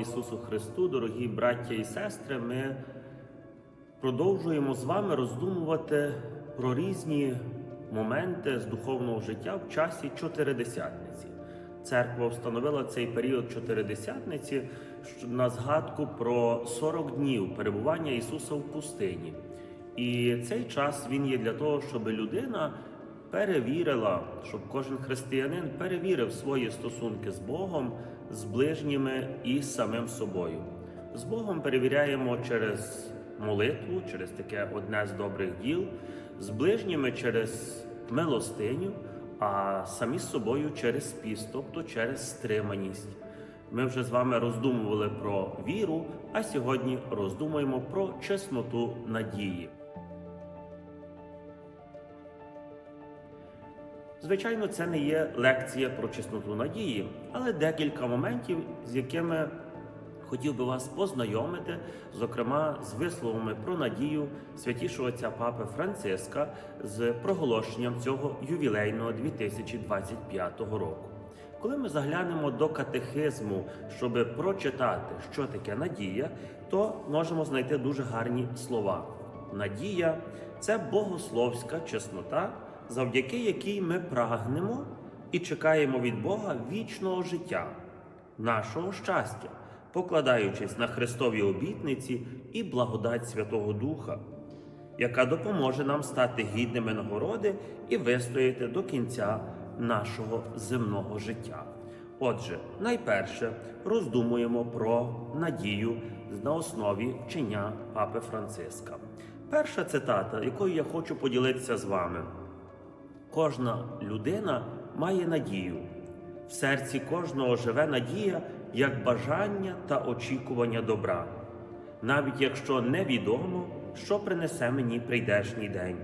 Ісусу Христу, дорогі браття і сестри, ми продовжуємо з вами роздумувати про різні моменти з духовного життя в часі Чотиридесятниці. Церква встановила цей період Чотиридесятниці на згадку про 40 днів перебування Ісуса в пустині. І цей час він є для того, щоб людина перевірила, щоб кожен християнин перевірив свої стосунки з Богом, з ближніми і з самим собою. З Богом перевіряємо через молитву, через таке одне з добрих діл, з ближніми через милостиню, а самі з собою через піст, тобто через стриманість. Ми вже з вами роздумували про віру, а сьогодні роздумуємо про чесноту надії. Звичайно, це не є лекція про чесноту надії, але декілька моментів, з якими хотів би вас познайомити, зокрема з висловами про надію святішого отця Папи Франциска з проголошенням цього ювілейного 2025 року. Коли ми заглянемо до катехизму, щоб прочитати, що таке надія, то можемо знайти дуже гарні слова. Надія це богословська чеснота, завдяки якій ми прагнемо і чекаємо від Бога вічного життя, нашого щастя, покладаючись на Христові обітниці і благодать Святого Духа, яка допоможе нам стати гідними нагороди і вистояти до кінця нашого земного життя. Отже, найперше роздумуємо про надію на основі вчення Папи Франциска. Перша цитата, якою я хочу поділитися з вами. Кожна людина має надію. В серці кожного живе надія як бажання та очікування добра, навіть якщо невідомо, що принесе мені прийдешній день.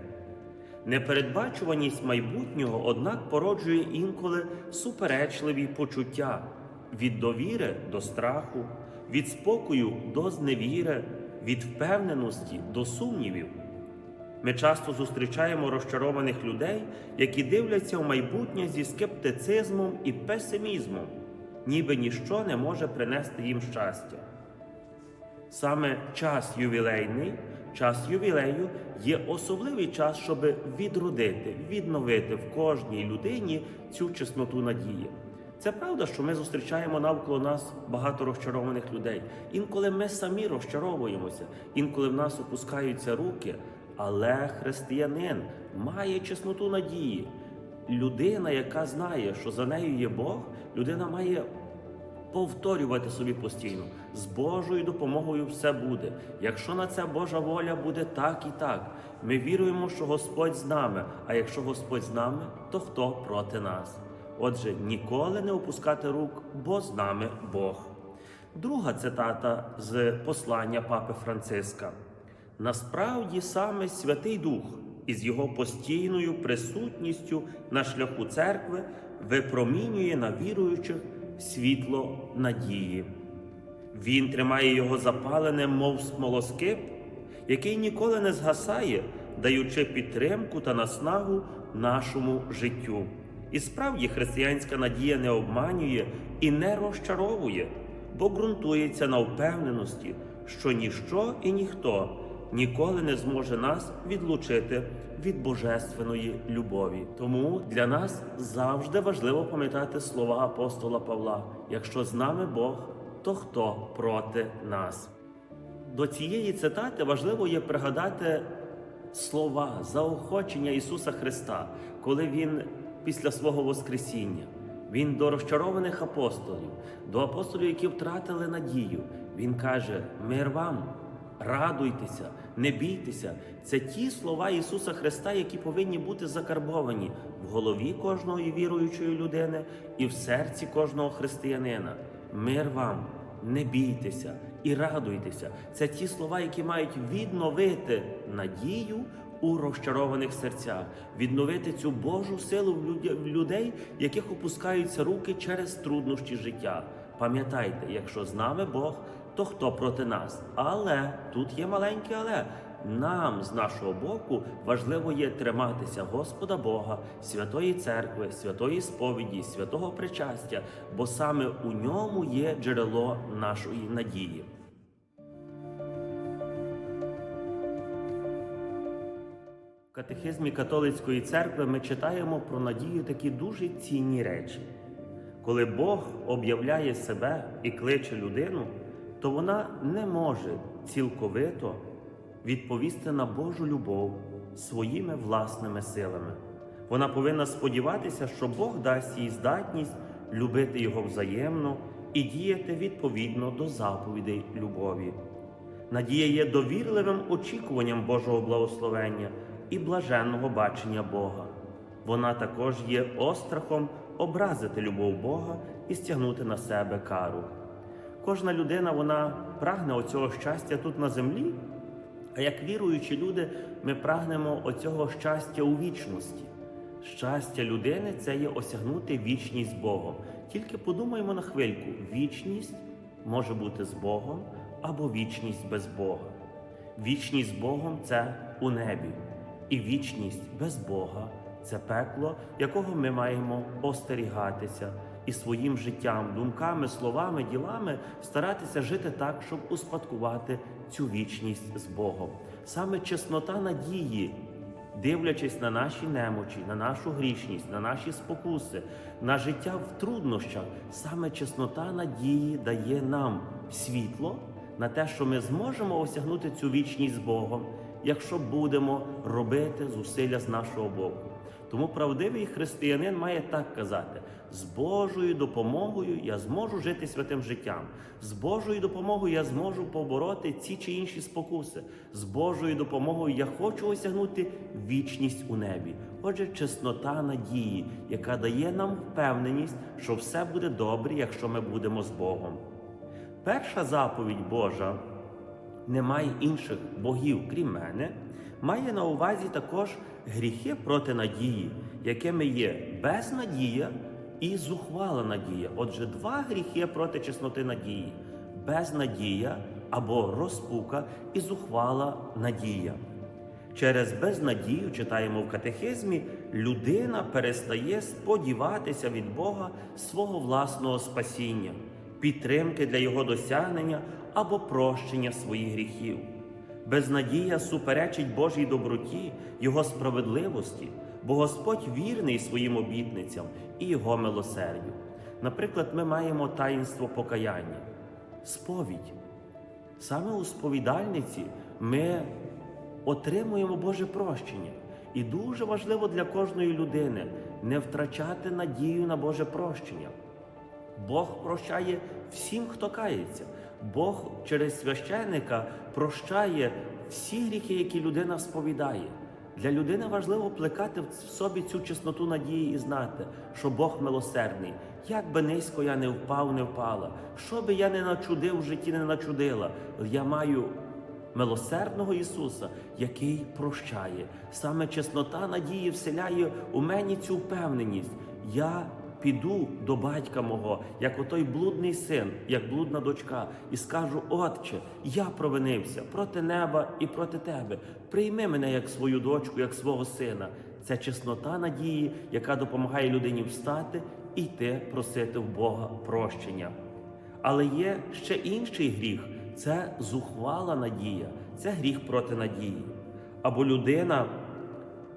Непередбачуваність майбутнього, однак, породжує інколи суперечливі почуття від довіри до страху, від спокою до зневіри, від впевненості до сумнівів. Ми часто зустрічаємо розчарованих людей, які дивляться в майбутнє зі скептицизмом і песимізмом, ніби ніщо не може принести їм щастя. Саме час ювілейний, час ювілею є особливий час, щоб відродити, відновити в кожній людині цю чесноту надії. Це правда, що ми зустрічаємо навколо нас багато розчарованих людей. Інколи ми самі розчаровуємося, інколи в нас опускаються руки, але християнин має чесноту надії. Людина, яка знає, що за нею є Бог, людина має повторювати собі постійно. З Божою допомогою все буде. Якщо на це Божа воля буде так і так. Ми віруємо, що Господь з нами. А якщо Господь з нами, то хто проти нас? Отже, ніколи не опускати рук, бо з нами Бог. Друга цитата з послання Папи Франциска. Насправді саме Святий Дух із його постійною присутністю на шляху церкви випромінює на віруючих світло надії. Він тримає його запаленим, мов смолоскип, який ніколи не згасає, даючи підтримку та наснагу нашому життю. І справді християнська надія не обманює і не розчаровує, бо ґрунтується на впевненості, що ніщо і ніхто ніколи не зможе нас відлучити від божественної любові. Тому для нас завжди важливо пам'ятати слова апостола Павла: якщо з нами Бог, то хто проти нас? До цієї цитати важливо є пригадати слова заохочення Ісуса Христа, коли Він після свого Воскресіння. Він до розчарованих апостолів, до апостолів, які втратили надію. Він каже: Мир вам, радуйтеся, не бійтеся. Це ті слова Ісуса Христа, які повинні бути закарбовані в голові кожної віруючої людини і в серці кожного християнина. Мир вам, не бійтеся і радуйтеся. Це ті слова, які мають відновити надію у розчарованих серцях, відновити цю Божу силу в людей, яких опускаються руки через труднощі життя. Пам'ятайте, якщо з нами Бог, то хто проти нас? Але тут є маленьке але нам з нашого боку важливо є триматися Господа Бога, Святої Церкви, святої сповіді, святого причастя, бо саме у ньому є джерело нашої надії. В катехизмі католицької церкви ми читаємо про надію такі дуже цінні речі. Коли Бог об'являє себе і кличе людину, то вона не може цілковито відповісти на Божу любов своїми власними силами. Вона повинна сподіватися, що Бог дасть їй здатність любити його взаємно і діяти відповідно до заповідей любові. Надія є довірливим очікуванням Божого благословення і блаженного бачення Бога. Вона також є острахом образити любов Бога і стягнути на себе кару. Кожна людина вона прагне оцього щастя тут на землі, а як віруючі люди, ми прагнемо оцього щастя у вічності. Щастя людини це є осягнути вічність з Богом. Тільки подумаємо на хвильку: вічність може бути з Богом або вічність без Бога. Вічність з Богом це у небі, і вічність без Бога це пекло, якого ми маємо остерігатися і своїм життям, думками, словами, ділами старатися жити так, щоб успадкувати цю вічність з Богом. Саме чеснота надії, дивлячись на наші немочі, на нашу грішність, на наші спокуси, на життя в труднощах, саме чеснота надії дає нам світло на те, що ми зможемо осягнути цю вічність з Богом, якщо будемо робити зусилля з нашого боку. Тому правдивий християнин має так казати: з Божою допомогою я зможу жити святим життям, з Божою допомогою я зможу побороти ці чи інші спокуси. З Божою допомогою я хочу осягнути вічність у небі. Отже, чеснота надії, яка дає нам впевненість, що все буде добре, якщо ми будемо з Богом. Перша заповідь Божа немає інших богів, крім мене, має на увазі також гріхи проти надії, якими є безнадія і зухвала надія. Отже, два гріхи проти чесноти надії: безнадія або розпука і зухвала надія. Через безнадію читаємо в катехизмі, людина перестає сподіватися від Бога свого власного спасіння, підтримки для його досягнення або прощення своїх гріхів. Безнадія суперечить Божій доброті, Його справедливості, бо Господь вірний своїм обітницям і Його милосердю. Наприклад, ми маємо таїнство покаяння, сповідь. Саме у сповідальниці ми отримуємо Боже прощення. І дуже важливо для кожної людини не втрачати надію на Боже прощення. Бог прощає всім, хто кається. Бог через священника прощає всі гріхи, які людина сповідає. Для людини важливо плекати в собі цю чесноту надії і знати, що Бог милосердний. Як би низько я не впав, не впала, що би я не начудив в житті, не начудила, я маю милосердного Ісуса, який прощає. Саме чеснота надії вселяє у мені цю впевненість. Я піду до батька мого, як отой блудний син, як блудна дочка, і скажу: Отче, я провинився проти неба і проти тебе. Прийми мене як свою дочку, як свого сина. Це чеснота надії, яка допомагає людині встати і йти просити в Бога прощення. Але є ще інший гріх це зухвала надія, це гріх проти надії. Або людина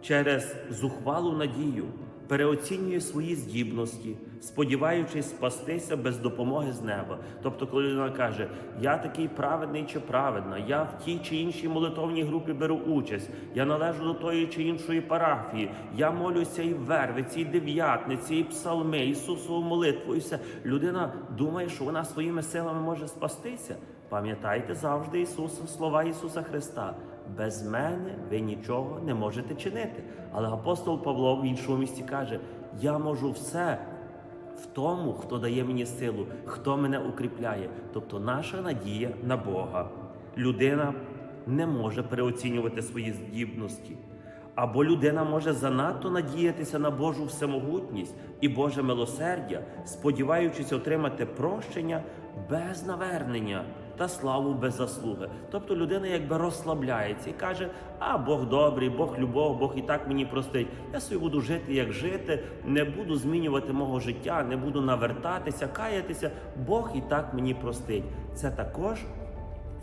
через зухвалу надію переоцінює свої здібності, сподіваючись спастися без допомоги з неба. Тобто, коли людина каже, я такий праведний чи праведна, я в тій чи іншій молитовній групі беру участь, я належу до тої чи іншої парафії, я молюся і вервиці, і дев'ятниці, і псалми, Ісусову молитву, і все. Людина думає, що вона своїми силами може спастися. Пам'ятайте завжди Ісуса, слова Ісуса Христа. Без мене ви нічого не можете чинити. Але апостол Павло в іншому місці каже: Я можу все в тому, хто дає мені силу, хто мене укріпляє. Тобто наша надія на Бога. Людина не може переоцінювати свої здібності. Або людина може занадто надіятися на Божу всемогутність і Боже милосердя, сподіваючись отримати прощення без навернення та славу без заслуги. Тобто людина якби розслабляється і каже: А Бог добрий, Бог любов, Бог і так мені простить. Я собі буду жити, як жити, не буду змінювати мого життя, не буду навертатися, каятися. Бог і так мені простить. Це також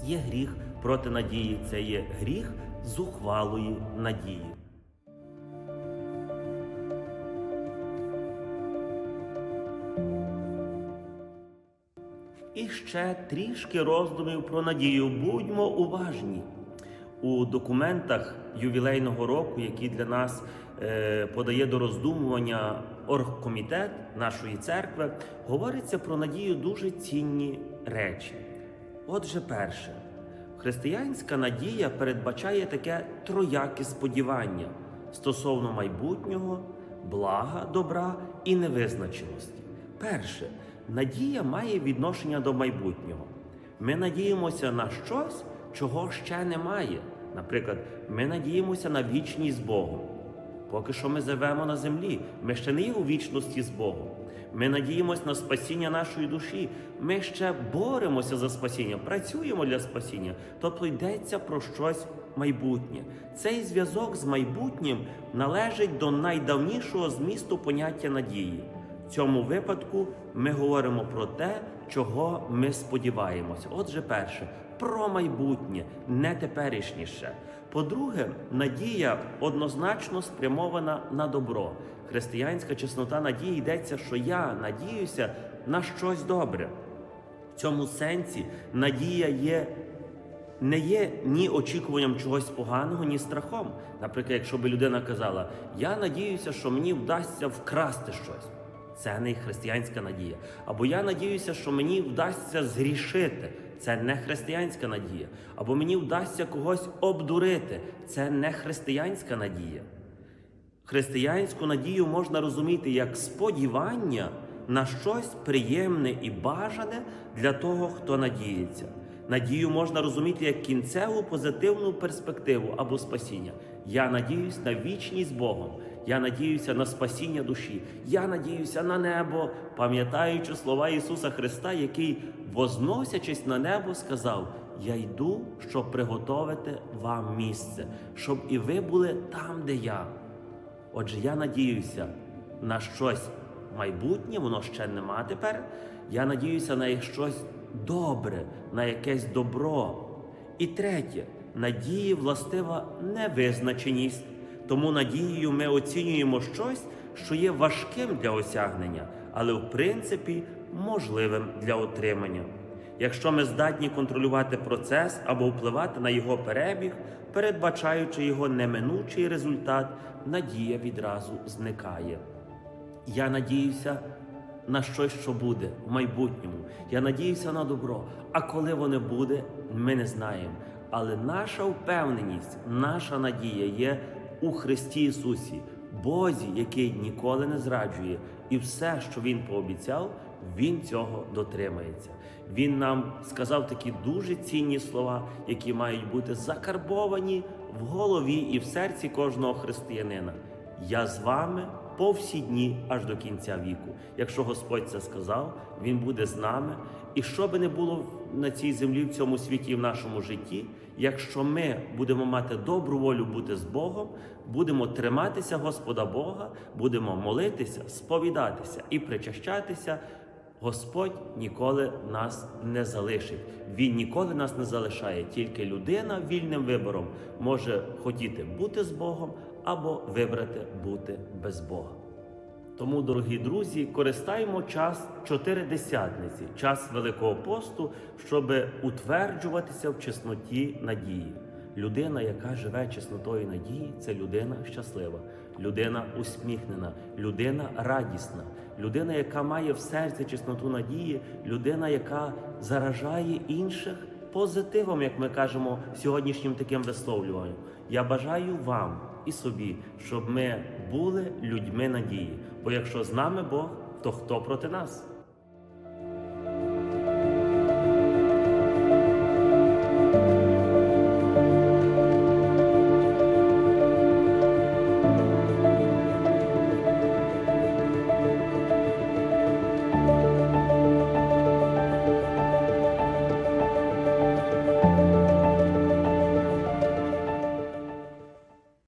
є гріх проти надії, це є гріх зухвалої надії. І ще трішки роздумів про надію. Будьмо уважні. У документах ювілейного року, які для нас е, подає до роздумування оргкомітет нашої церкви, говориться про надію дуже цінні речі. Отже, перше, християнська надія передбачає таке трояке сподівання стосовно майбутнього, блага, добра і невизначеності. Перше, надія має відношення до майбутнього. Ми надіємося на щось, чого ще немає. Наприклад, ми надіємося на вічність з Богом. Поки що ми живемо на землі, ми ще не є у вічності з Богом. Ми надіємося на спасіння нашої душі. Ми ще боремося за спасіння, працюємо для спасіння. Тобто йдеться про щось майбутнє. Цей зв'язок з майбутнім належить до найдавнішого змісту поняття надії. В цьому випадку ми говоримо про те, чого ми сподіваємося. Отже, перше, про майбутнє, не теперішніше. По-друге, надія однозначно спрямована на добро. Християнська чеснота надії йдеться, що я надіюся на щось добре. В цьому сенсі надія є не є ні очікуванням чогось поганого, ні страхом. Наприклад, якщо би людина казала, я надіюся, що мені вдасться вкрасти щось. Це не християнська надія. Або я надіюся, що мені вдасться згрішити. Це не християнська надія. Або мені вдасться когось обдурити. Це не християнська надія. Християнську надію можна розуміти як сподівання на щось приємне і бажане для того, хто надіється. Надію можна розуміти як кінцеву позитивну перспективу або спасіння. Я надіюсь на вічність Богом. Я надіюся на спасіння душі. Я надіюся на небо, пам'ятаючи слова Ісуса Христа, який, возносячись на небо, сказав: Я йду, щоб приготовити вам місце, щоб і ви були там, де я. Отже, я надіюся на щось майбутнє, воно ще нема тепер. Я надіюся на щось добре, на якесь добро. І третє, надії властива невизначеність. Тому надією ми оцінюємо щось, що є важким для осягнення, але в принципі можливим для отримання. Якщо ми здатні контролювати процес або впливати на його перебіг, передбачаючи його неминучий результат, надія відразу зникає. Я надіюся на щось, що буде в майбутньому. Я надіюся на добро. А коли воно буде, ми не знаємо. Але наша впевненість, наша надія є у Христі Ісусі, Бозі, який ніколи не зраджує, і все, що Він пообіцяв, Він цього дотримається. Він нам сказав такі дуже цінні слова, які мають бути закарбовані в голові і в серці кожного християнина. Я з вами по всі дні аж до кінця віку. Якщо Господь це сказав, Він буде з нами. І що би не було на цій землі, в цьому світі і в нашому житті, якщо ми будемо мати добру волю бути з Богом, будемо триматися Господа Бога, будемо молитися, сповідатися і причащатися, Господь ніколи нас не залишить. Він ніколи нас не залишає. Тільки людина вільним вибором може хотіти бути з Богом або вибрати бути без Бога. Тому, дорогі друзі, користаємо час чотиридесятниці, час Великого посту, щоб утверджуватися в чесноті надії. Людина, яка живе чеснотою надії, це людина щаслива, людина усміхнена, людина радісна, людина, яка має в серці чесноту надії, людина, яка заражає інших позитивом, як ми кажемо сьогоднішнім таким висловлюванням. Я бажаю вам і собі, щоб ми були людьми надії. Бо якщо з нами Бог, то хто проти нас?